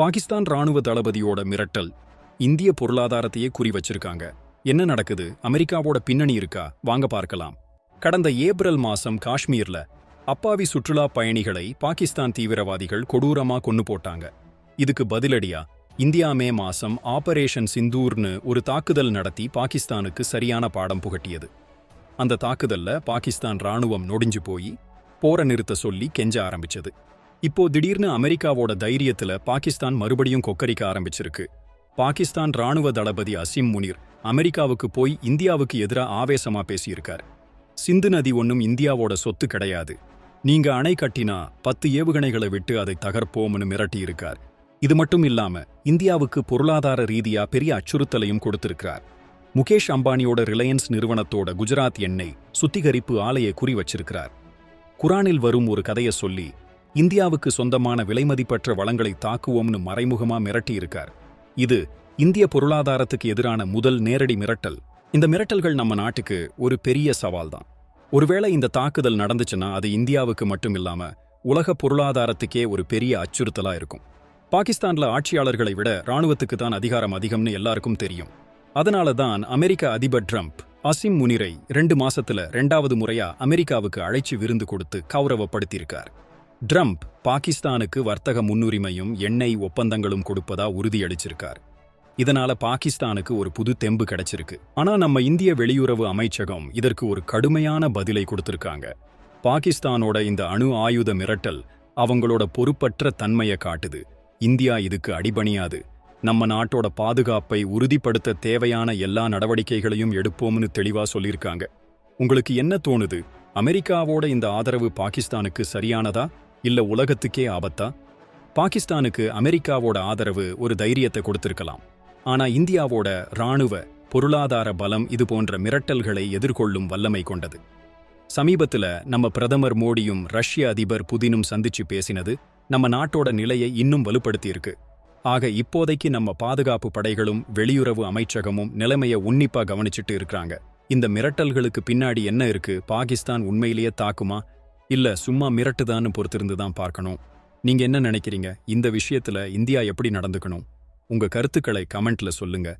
பாகிஸ்தான் ராணுவ தளபதியோட மிரட்டல். இந்திய பொருளாதாரத்தையே குறி வச்சிருக்காங்க. என்ன நடக்குது? அமெரிக்காவோட பின்னணி இருக்கா? வாங்க பார்க்கலாம். கடந்த ஏப்ரல் மாசம் காஷ்மீர்ல அப்பாவி சுற்றுலா பயணிகளை பாகிஸ்தான் தீவிரவாதிகள் கொடூரமா கொன்னு போட்டாங்க. இதுக்கு பதிலடியா? இந்தியா மே மாசம் ஆபரேஷன் சிந்தூர்னு ஒரு தாக்குதல் நடத்தி பாகிஸ்தானுக்கு சரியான பாடம் புகட்டியது. அந்த தாக்குதல்ல பாகிஸ்தான் ராணுவம் நொடிஞ்சு போய் போர நிறுத்த சொல்லி கெஞ்ச ஆரம்பிச்சது. இப்போ திடீர்னு அமெரிக்காவோட தைரியத்துல பாகிஸ்தான் மறுபடியும் கொக்கரிக்க ஆரம்பிச்சிருக்கு. பாகிஸ்தான் ராணுவ தளபதி அசிம் முனிர் அமெரிக்காவுக்கு போய் இந்தியாவுக்கு எதிரா ஆவேசமா பேசியிருக்கார். சிந்து நதி ஒன்றும் இந்தியாவோட சொத்து கிடையாது. நீங்க அணை கட்டினா பத்து ஏவுகணைகளை விட்டு அதை தகர்ப்போம்னு மிரட்டியிருக்கார். இது மட்டும் இல்லாம இந்தியாவுக்கு பொருளாதார ரீதியா பெரிய அச்சுறுத்தலையும் கொடுத்திருக்கிறார். முகேஷ் அம்பானியோட ரிலையன்ஸ் நிறுவனத்தோட குஜராத் எண்ணெய் சுத்திகரிப்பு ஆலையை குறி வச்சிருக்கிறார். குரானில் வரும் ஒரு கதையை சொல்லி இந்தியாவுக்கு சொந்தமான விலைமதிப்பற்ற வளங்களை தாக்குவோம்னு மறைமுகமா மிரட்டியிருக்கார். இது இந்திய பொருளாதாரத்துக்கு எதிரான முதல் நேரடி மிரட்டல். இந்த மிரட்டல்கள் நம்ம நாட்டுக்கு ஒரு பெரிய சவால் தான் ஒருவேளை இந்த தாக்குதல் நடந்துச்சுன்னா அது இந்தியாவுக்கு மட்டும் இல்லாமல் உலக பொருளாதாரத்துக்கே ஒரு பெரிய அச்சுறுத்தலா இருக்கும். பாகிஸ்தான்ல ஆட்சியாளர்களை விட இராணுவத்துக்கு தான் அதிகாரம் அதிகம்னு எல்லாருக்கும் தெரியும். அதனால தான் அமெரிக்க அதிபர் ட்ரம்ப் அசிம் முனிரை ரெண்டு மாசத்துல ரெண்டாவது முறையா அமெரிக்காவுக்கு அழைச்சி விருந்து கொடுத்து கௌரவப்படுத்தியிருக்கார். ட்ரம்ப் பாகிஸ்தானுக்கு வர்த்தக முன்னுரிமையும் எண்ணெய் ஒப்பந்தங்களும் கொடுப்பதா உறுதியளிச்சிருக்கார். இதனால பாகிஸ்தானுக்கு ஒரு புது தெம்பு கிடைச்சிருக்கு. ஆனா நம்ம இந்திய வெளியுறவு அமைச்சகம் இதற்கு ஒரு கடுமையான பதிலை கொடுத்திருக்காங்க. பாகிஸ்தானோட இந்த அணு ஆயுத மிரட்டல் அவங்களோட பொறுப்பற்ற தன்மையை காட்டுது. இந்தியா இதுக்கு அடிபணியாது. நம்ம நாட்டோட பாதுகாப்பை உறுதிப்படுத்த தேவையான எல்லா நடவடிக்கைகளையும் எடுப்போம்னு தெளிவா சொல்லியிருக்காங்க. உங்களுக்கு என்ன தோணுது? அமெரிக்காவோட இந்த ஆதரவு பாகிஸ்தானுக்கு சரியானதா? இல்ல உலகத்துக்கே ஆபத்தா? பாகிஸ்தானுக்கு அமெரிக்காவோட ஆதரவு ஒரு தைரியத்தை கொடுத்திருக்கலாம். ஆனா இந்தியாவோட ராணுவ பொருளாதார பலம் இது போன்ற மிரட்டல்களை எதிர்கொள்ளும் வல்லமை கொண்டது. சமீபத்துல நம்ம பிரதமர் மோடியும் ரஷ்ய அதிபர் புதினும் சந்திச்சு பேசினது நம்ம நாட்டோட நிலையை இன்னும் வலுப்படுத்தியிருக்கு. ஆக இப்போதைக்கு நம்ம பாதுகாப்பு படைகளும் வெளியுறவு அமைச்சகமும் நிலைமையை உன்னிப்பா கவனிச்சிட்டு இருக்கிறாங்க. இந்த மிரட்டல்களுக்கு பின்னாடி என்ன இருக்கு? பாகிஸ்தான் உண்மையிலேயே தாக்குமா? இல்ல சும்மா மிரட்டுதான்னு பொறுத்திருந்து தான் பார்க்கணும். நீங்க என்ன நினைக்கிறீங்க? இந்த விஷயத்துல இந்தியா எப்படி நடந்துக்கணும்? உங்க கருத்துக்களை கமெண்ட்ல சொல்லுங்க.